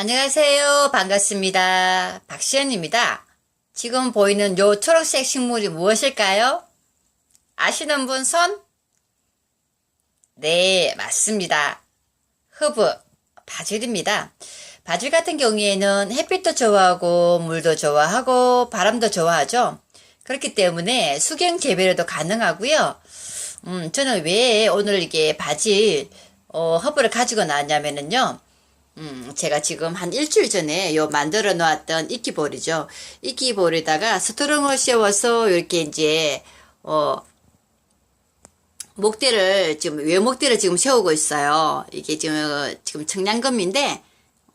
안녕하세요. 반갑습니다. 박시연입니다. 지금 보이는 요 초록색 식물이 무엇일까요? 아시는 분 손? 네, 맞습니다. 허브, 바질입니다. 바질 같은 경우에는 햇빛도 좋아하고 물도 좋아하고 바람도 좋아하죠. 그렇기 때문에 수경 재배로도 가능하고요. 음, 저는 왜 오늘 이게 바질 어, 허브를 가지고 나왔냐면은요. 음, 제가 지금 한 일주일 전에 요 만들어 놓았던 이끼볼이죠. 이끼볼에다가 스트롱을 씌워서 이렇게 이제, 어, 목대를, 지금 외목대를 지금 세우고 있어요. 이게 지금, 지금 청량금인데,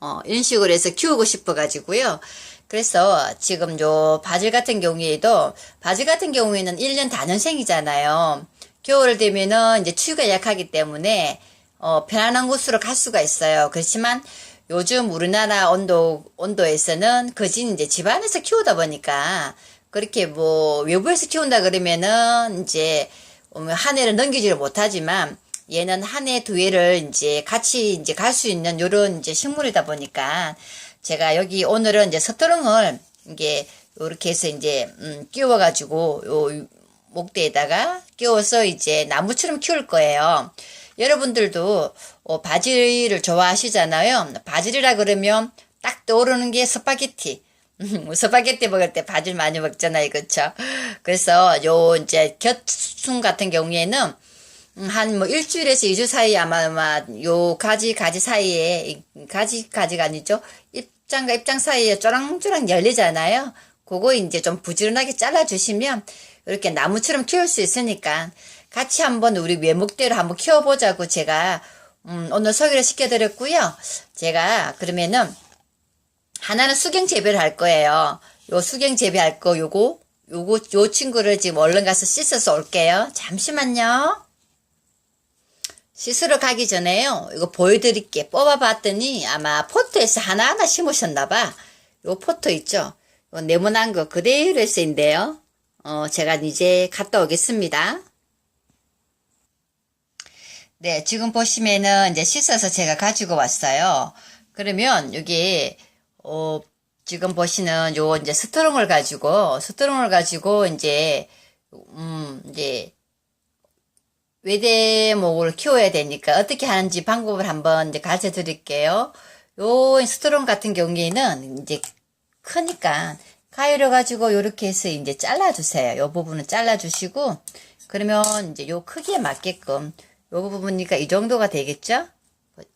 어, 이런 식으로 해서 키우고 싶어 가지고요. 그래서 지금 요 바질 같은 경우에도, 바질 같은 경우에는 1년 단연생이잖아요. 겨울 되면은 이제 추위가 약하기 때문에, 어, 편안한 곳으로 갈 수가 있어요. 그렇지만 요즘 우리나라 온도, 온도에서는 거진 이제 집 안에서 키우다 보니까 그렇게 뭐 외부에서 키운다 그러면은 이제 한 해를 넘기지를 못하지만 얘는 한 해 두 해를 이제 같이 이제 갈 수 있는 요런 이제 식물이다 보니까 제가 여기 오늘은 이제 서투릉을 이게 요렇게 해서 이제 음, 끼워가지고 요 목대에다가 끼워서 이제 나무처럼 키울 거예요. 여러분들도 어, 바질을 좋아하시잖아요. 바질이라 그러면 딱 떠오르는 게 스파게티. 스파게티 먹을 때 바질 많이 먹잖아요. 그렇죠? 그래서 요 이제 곁순 같은 경우에는 한 뭐 일주일에서 이주 사이에 아마 아마 요 가지 가지 사이에 가지 가지가 아니죠. 입장과 입장 사이에 쪼랑쪼랑 열리잖아요. 그거 이제 좀 부지런하게 잘라 주시면 이렇게 나무처럼 키울 수 있으니까 같이 한번 우리 외목대로 한번 키워보자고 제가 음, 오늘 소개를 시켜드렸고요. 제가 그러면은 하나는 수경 재배를 할 거예요. 요 수경 재배할 거 요거 요거 요 친구를 지금 얼른 가서 씻어서 올게요. 잠시만요. 씻으러 가기 전에요. 이거 보여드릴게. 뽑아봤더니 아마 포트에서 하나하나 심으셨나봐. 요 포트 있죠? 요 네모난 거 그대로 했어인데요. 어, 제가 이제 갔다 오겠습니다. 네, 지금 보시면은 이제 씻어서 제가 가지고 왔어요. 그러면 여기 어 지금 보시는 요 이제 스트롱을 가지고 스트롱을 가지고 이제 음 이제 외대목을 키워야 되니까 어떻게 하는지 방법을 한번 이제 가르쳐 드릴게요. 요 스트롱 같은 경우에는 이제 크니까 가위로 가지고 요렇게 해서 이제 잘라 주세요. 요 부분은 잘라 주시고 그러면 이제 요 크기에 맞게끔 요 부분이니까 이 정도가 되겠죠?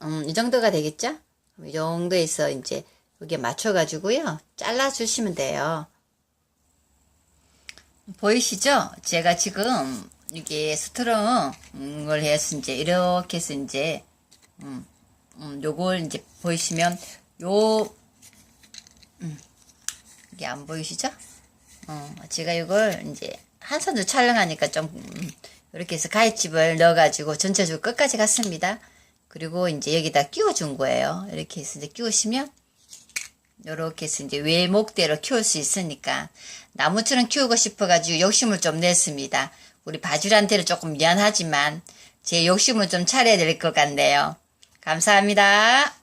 음, 이 정도가 되겠죠? 이 정도에서 이제 여기에 맞춰가지고요. 잘라주시면 돼요. 보이시죠? 제가 지금 이게 스트롱을 해서 이제 이렇게 해서 이제 음, 음, 요걸 이제 보이시면 요 음, 이게 안 보이시죠? 어, 제가 이걸 이제 한 손으로 촬영하니까 좀 음, 이렇게 해서 가위집을 넣어가지고 전체적으로 끝까지 갔습니다. 그리고 이제 여기다 끼워준 거예요. 이렇게 해서 이제 끼우시면 이렇게 해서 이제 외목대로 키울 수 있으니까 나무처럼 키우고 싶어가지고 욕심을 좀 냈습니다. 우리 바질한테는 조금 미안하지만 제 욕심을 좀 차려야 될 것 같네요. 감사합니다.